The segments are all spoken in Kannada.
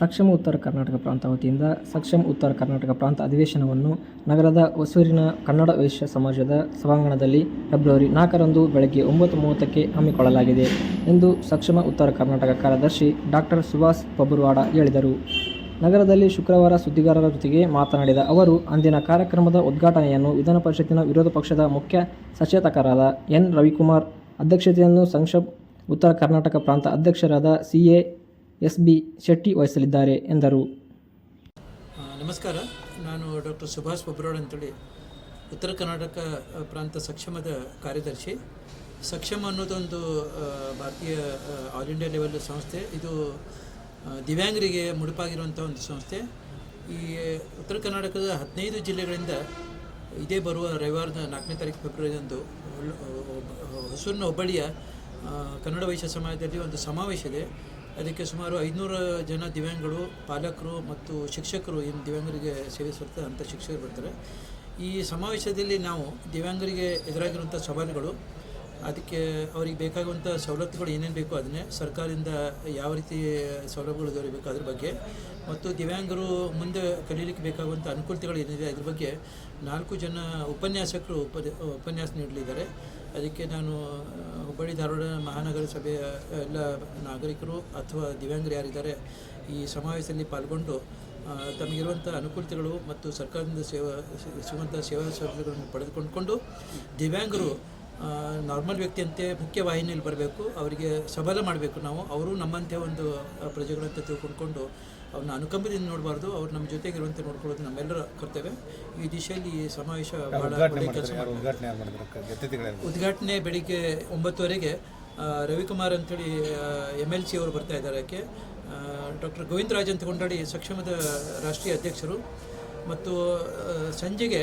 ಸಕ್ಷಮ ಉತ್ತರ ಕರ್ನಾಟಕ ಪ್ರಾಂತ ವತಿಯಿಂದ ಸಕ್ಷಮ ಉತ್ತರ ಕರ್ನಾಟಕ ಪ್ರಾಂತ ಅಧಿವೇಶನವನ್ನು ನಗರದ ಹೊಸೂರಿನ ಕನ್ನಡ ವೈಶ್ಯ ಸಮಾಜದ ಸಭಾಂಗಣದಲ್ಲಿ ಫೆಬ್ರವರಿ ನಾಲ್ಕರಂದು ಬೆಳಗ್ಗೆ ಒಂಬತ್ತು ಮೂವತ್ತಕ್ಕೆ ಹಮ್ಮಿಕೊಳ್ಳಲಾಗಿದೆ ಎಂದು ಸಕ್ಷಮ ಉತ್ತರ ಕರ್ನಾಟಕ ಕಾರ್ಯದರ್ಶಿ ಡಾಕ್ಟರ್ ಸುಭಾಷ್ ಪಬುರ್ವಾಡ ಹೇಳಿದರು. ನಗರದಲ್ಲಿ ಶುಕ್ರವಾರ ಸುದ್ದಿಗಾರರ ಜೊತೆಗೆ ಮಾತನಾಡಿದ ಅವರು, ಅಂದಿನ ಕಾರ್ಯಕ್ರಮದ ಉದ್ಘಾಟನೆಯನ್ನು ವಿಧಾನ ಪರಿಷತ್ತಿನ ವಿರೋಧ ಪಕ್ಷದ ಮುಖ್ಯ ಸಚೇತಕರಾದ ಎನ್ ರವಿಕುಮಾರ್ ಅಧ್ಯಕ್ಷತೆಯನ್ನು ಸಂಕ್ಷ ಉತ್ತರ ಕರ್ನಾಟಕ ಪ್ರಾಂತ ಅಧ್ಯಕ್ಷರಾದ C A S B Shetty ವಹಿಸಲಿದ್ದಾರೆ ಎಂದರು ನಮಸ್ಕಾರ. ನಾನು ಡಾಕ್ಟರ್ ಸುಭಾಷ್ ಬಬ್ರೋಡ್ ಅಂತೇಳಿ. ಉತ್ತರ ಕರ್ನಾಟಕ ಪ್ರಾಂತ ಸಕ್ಷಮದ ಕಾರ್ಯದರ್ಶಿ. ಸಕ್ಷಮ ಅನ್ನೋದೊಂದು ಭಾರತೀಯ ಆಲ್ ಇಂಡಿಯಾ ಲೆವೆಲ್ ಸಂಸ್ಥೆ. ಇದು ದಿವ್ಯಾಂಗರಿಗೆ ಮುಡುಪಾಗಿರುವಂಥ ಒಂದು ಸಂಸ್ಥೆ. ಈ, ಉತ್ತರ ಕರ್ನಾಟಕದ ಹದಿನೈದು ಜಿಲ್ಲೆಗಳಿಂದ ಇದೇ ಬರುವ ರವಿವಾರದ ನಾಲ್ಕನೇ ತಾರೀಕು ಫೆಬ್ರವರಿಯಂದು ಹೊಳ್- ಹೊಸೂರಿನ ಹುಬ್ಬಳ್ಳಿಯ ಕನ್ನಡ ವೈಶ್ಯ ಸಮಾಜದಲ್ಲಿ ಒಂದು ಸಮಾವೇಶ ಇದೆ. ಅದಕ್ಕೆ ಸುಮಾರು ಐದುನೂರು ಜನ ದಿವ್ಯಾಂಗಗಳು, ಪಾಲಕರು ಮತ್ತು ಶಿಕ್ಷಕರು ಏನು ದಿವ್ಯಾಂಗರಿಗೆ ಸೇವೆ ಸಲ್ಲಿಸ್ತಾರೆ ಅಂಥ ಶಿಕ್ಷಕರು ಬರ್ತಾರೆ. ಈ ಸಮಾವೇಶದಲ್ಲಿ ನಾವು ದಿವ್ಯಾಂಗರಿಗೆ ಎದುರಾಗಿರುವಂಥ ಸವಾಲುಗಳು, ಅದಕ್ಕೆ ಅವರಿಗೆ ಬೇಕಾಗುವಂಥ ಸವಲತ್ತುಗಳು ಏನೇನು ಬೇಕೋ ಅದನ್ನೇ ಸರ್ಕಾರದಿಂದ ಯಾವ ರೀತಿ ಸೌಲಭ್ಯಗಳು ದೊರೆಯಬೇಕು ಅದ್ರ ಬಗ್ಗೆ, ಮತ್ತು ದಿವ್ಯಾಂಗರು ಮುಂದೆ ಕಲೀಲಿಕ್ಕೆ ಬೇಕಾಗುವಂಥ ಅನುಕೂಲತೆಗಳು ಏನಿದೆ ಅದ್ರ ಬಗ್ಗೆ ನಾಲ್ಕು ಜನ ಉಪನ್ಯಾಸಕರು ಉಪ ಉಪನ್ಯಾಸ ನೀಡಲಿದ್ದಾರೆ. ಅದಕ್ಕೆ ನಾನು ಹುಬ್ಬಳ್ಳಿ ಧಾರವಾಡ ಮಹಾನಗರ ಸಭೆಯ ಎಲ್ಲ ನಾಗರಿಕರು ಅಥವಾ ದಿವ್ಯಾಂಗರು ಯಾರಿದ್ದಾರೆ, ಈ ಸಮಾವೇಶದಲ್ಲಿ ಪಾಲ್ಗೊಂಡು ತಮಗಿರುವಂಥ ಅನುಕೂಲತೆಗಳು ಮತ್ತು ಸರ್ಕಾರದಿಂದ ಸೇವಾ ಸಿಗುವಂಥ ಸೇವಾ ಸೌಲಭ್ಯಗಳನ್ನು ಪಡೆದುಕೊಂಡುಕೊಂಡು, ದಿವ್ಯಾಂಗರು ನಾರ್ಮಲ್ ವ್ಯಕ್ತಿಯಂತೆ ಮುಖ್ಯ ವಾಹಿನಿಯಲ್ಲಿ ಬರಬೇಕು ಅವರಿಗೆ ಸಬಲ ಮಾಡಬೇಕು ನಾವು. ಅವರು ನಮ್ಮಂತೆ ಒಂದು ಪ್ರಜೆಗಳಂತ ತಿಳ್ಕೊಂಡ್ಕೊಂಡು ಅವ್ರನ್ನ ಅನುಕಂಪದಿಂದ ನೋಡಬಾರ್ದು ಅವ್ರು ನಮ್ಮ ಜೊತೆಗೆ ಇರುವಂತೆ ನೋಡ್ಕೊಳ್ಳೋದು ನಮ್ಮೆಲ್ಲರ ಕರ್ತವ್ಯ. ಈ ದಿಶೆಯಲ್ಲಿ ಈ ಸಮಾವೇಶ ಉದ್ಘಾಟನೆ ಬೆಳಿಗ್ಗೆ ಒಂಬತ್ತುವರೆಗೆ ರವಿಕುಮಾರ್ ಅಂತೇಳಿ ಎಂ ಎಲ್ ಸಿ ಅವರು ಬರ್ತಾ ಇದ್ದಾರೆ ಅದಕ್ಕೆ. ಡಾಕ್ಟರ್ ಗೋವಿಂದರಾಜ್ ಅಂತ ಕೊಂಡಾಡಿ ಸಕ್ಷಮದ ರಾಷ್ಟ್ರೀಯ ಅಧ್ಯಕ್ಷರು. ಮತ್ತು ಸಂಜೆಗೆ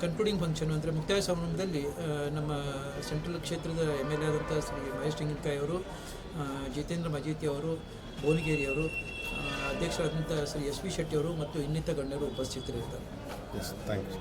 ಕನ್ಕ್ಲೂಡಿಂಗ್ ಫಂಕ್ಷನ್ ಅಂದರೆ ಮುಕ್ತಾಯ ಸಮಾರಂಭದಲ್ಲಿ ನಮ್ಮ ಸೆಂಟ್ರಲ್ ಕ್ಷೇತ್ರದ ಎಂ ಎಲ್ ಎ ಆದಂಥ ಶ್ರೀ ಮಹೇಶ್ ತೆಂಗಿನಕಾಯಿ ಅವರು ಜಿತೇಂದ್ರ ಮಜೀತಿ ಅವರು ಭುವನಗೇರಿ ಅವರು ಆ, ಅಧ್ಯಕ್ಷರಾದಂಥ ಶ್ರೀ ಎಸ್ ವಿ ಶೆಟ್ಟಿ ಅವರು ಮತ್ತು ಇನ್ನಿತ ಗಣ್ಯರು ಉಪಸ್ಥಿತರಿರ್ತಾರೆ ಥ್ಯಾಂಕ್ ಯು